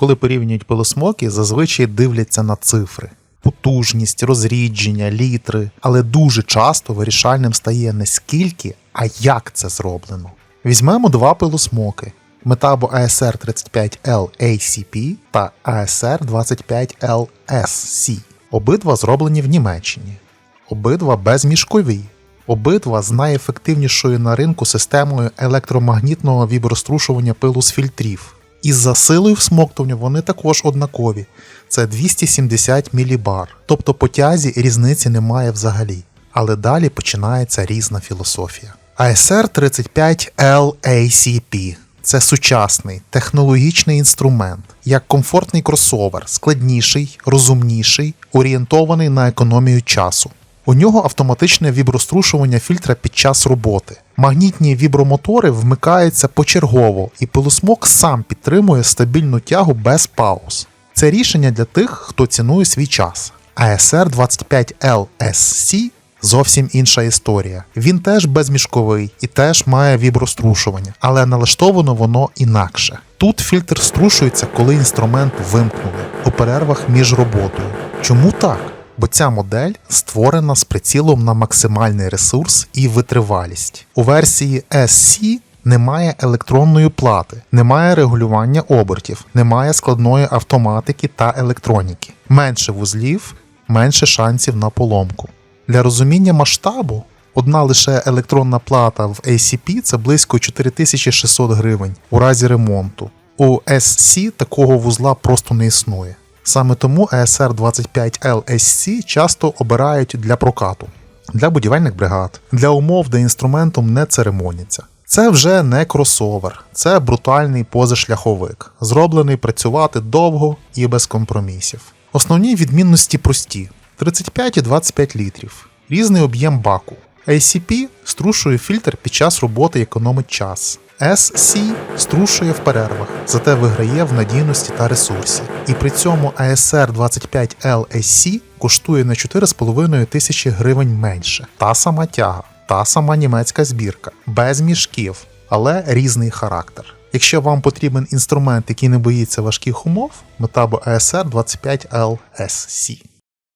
Коли порівнюють пилосмоки, зазвичай дивляться на цифри. Потужність, розрідження, літри, але дуже часто вирішальним стає не скільки, а як це зроблено. Візьмемо два пилосмоки Metabo ASR 35L ACP та ASR 25L SC. Обидва зроблені в Німеччині. Обидва безмішкові. Обидва з найефективнішою на ринку системою електромагнітного віброструшування пилу з фільтрів. Із за силою всмоктування вони також однакові. Це 270 мілібар. Тобто по тязі різниці немає взагалі. Але далі починається різна філософія. ASR 35L ACP це сучасний технологічний інструмент, як комфортний кросовер, складніший, розумніший, орієнтований на економію часу. У нього автоматичне віброструшування фільтра під час роботи. Магнітні вібромотори вмикаються почергово, і пилосмок сам підтримує стабільну тягу без пауз. Це рішення для тих, хто цінує свій час. ASR 25L SC зовсім інша історія. Він теж безмішковий і теж має віброструшування, але налаштовано воно інакше. Тут фільтр струшується, коли інструмент вимкнули у перервах між роботою. Чому так? Бо ця модель створена з прицілом на максимальний ресурс і витривалість. У версії SC немає електронної плати, немає регулювання обертів, немає складної автоматики та електроніки, менше вузлів, менше шансів на поломку. Для розуміння масштабу одна лише електронна плата в ACP це близько 4600 гривень у разі ремонту. У SC такого вузла просто не існує. Саме тому ESR 25L SC часто обирають для прокату, для будівельних бригад, для умов, де інструментом не церемоняться. Це вже не кросовер, це брутальний позашляховик, зроблений працювати довго і без компромісів. Основні відмінності прості: 35 і 25 літрів, різний об'єм баку. ACP струшує фільтр під час роботи і економить час. SC струшує в перервах, зате виграє в надійності та ресурсі. І при цьому ASR 25L SC коштує на 4,5 тисячі гривень менше. Та сама тяга, та сама німецька збірка, без мішків, але різний характер. Якщо вам потрібен інструмент, який не боїться важких умов, Metabo ASR 25L SC.